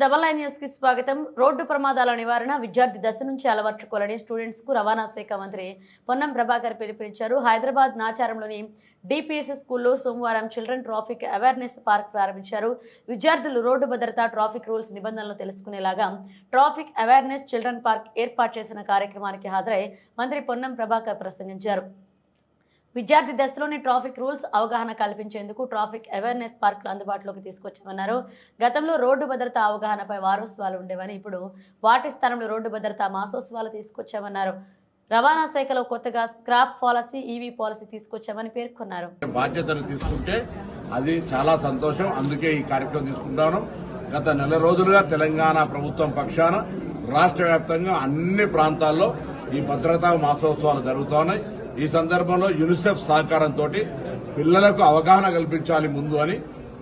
Double nine న్యూస్కి స్వాగతం. Road ప్రమాదాల నివారణ విద్యార్థి దశ నుంచి అలవర్చుకోవాలని స్టూడెంట్స్కు రవాణా శాఖ మంత్రి పొన్నం ప్రభాకర్ పిలుపునిచ్చారు. హైదరాబాద్ నాచారంలోని డిపిఎస్సి స్కూల్లో సోమవారం చిల్డ్రన్ ట్రాఫిక్ అవేర్నెస్ పార్క్ ప్రారంభించారు. విద్యార్థులు రోడ్డు భద్రత ట్రాఫిక్ రూల్స్ నిబంధనలు తెలుసుకునేలాగా ట్రాఫిక్ అవేర్నెస్ చిల్డ్రన్ పార్క్ ఏర్పాటు చేసిన కార్యక్రమానికి హాజరై మంత్రి పొన్నం ప్రభాకర్ ప్రసంగించారు. విద్యార్థి దశలోని ట్రాఫిక్ రూల్స్ అవగాహన కల్పించేందుకు ట్రాఫిక్ అవేర్నెస్ పార్కులు అందుబాటులోకి తీసుకొచ్చామన్నారు. గతంలో రోడ్డు భద్రత అవగాహనపై వారోత్సవాలు ఉండేవని ఇప్పుడు వాటి స్థానంలో రోడ్డు భద్రత మాసోత్సవాలు తీసుకొచ్చామన్నారు. రవాణా శాఖలో కొత్తగా స్క్రాప్ పాలసీ ఈవీ పాలసీ తీసుకొచ్చామని పేర్కొన్నారు. బాధ్యతను తీసుకుంటే అది చాలా సంతోషం. అందుకే ఈ కార్యక్రమం తీసుకుంటాను. గత నెల రోజులుగా తెలంగాణ ప్రభుత్వం పక్షాన రాష్ట్ర వ్యాప్తంగా అన్ని ప్రాంతాల్లో ఈ భద్రతా మాసోత్సవాలు జరుగుతున్నాయి. ఈ సందర్భంలో యునిసెఫ్ సహకారంతో పిల్లలకు అవగాహన కల్పించాలి ముందు అని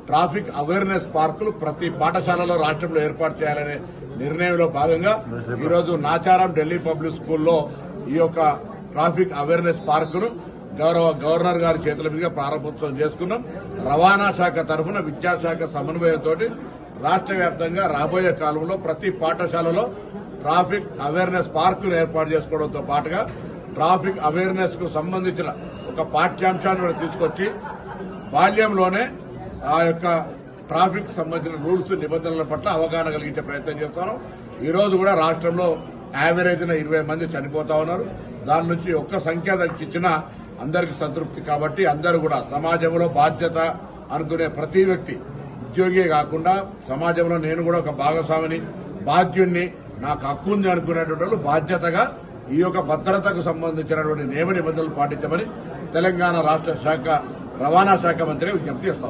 ట్రాఫిక్ అవేర్నెస్ పార్కులు ప్రతి పాఠశాలలో రాష్ట్రంలో ఏర్పాటు చేయాలనే నిర్ణయంలో భాగంగా ఈరోజు నాచారం ఢిల్లీ పబ్లిక్ స్కూల్లో ఈ యొక్క ట్రాఫిక్ అవేర్నెస్ పార్కును గౌరవ గవర్నర్ గారి చేతుల మీదుగా ప్రారంభోత్సవం చేసుకున్నాం. రవాణా శాఖ తరఫున విద్యాశాఖ సమన్వయంతో రాష్ట్ర వ్యాప్తంగా రాబోయే కాలంలో ప్రతి పాఠశాలలో ట్రాఫిక్ అవేర్నెస్ పార్కులు ఏర్పాటు చేసుకోవడంతో పాటుగా ట్రాఫిక్ అవేర్నెస్కు సంబంధించిన ఒక పాఠ్యాంశాన్ని కూడా తీసుకొచ్చి బాల్యంలోనే ఆ యొక్క ట్రాఫిక్ సంబంధించిన రూల్స్ నిబంధనల పట్ల అవగాహన కలిగించే ప్రయత్నం చేస్తాను. ఈ రోజు కూడా రాష్ట్రంలో యావరేజ్న ఇరవై మంది చనిపోతా ఉన్నారు. దాని నుంచి ఒక్క సంఖ్య ఇచ్చిన అందరికి సంతృప్తి కాబట్టి అందరూ కూడా సమాజంలో బాధ్యత అనుకునే ప్రతి వ్యక్తి ఉద్యోగి కాకుండా సమాజంలో నేను కూడా ఒక భాగస్వామిని బాధ్యుణ్ణి నాకు హక్కు ఉంది అనుకునేటువంటి వాళ్ళు బాధ్యతగా ఈ యొక్క భద్రతకు సంబంధించినటువంటి నియమ నిబంధనలు పాటించమని తెలంగాణ రాష్ట్ర శాఖ రవాణా శాఖ మంత్రి విజ్ఞప్తి చేస్తా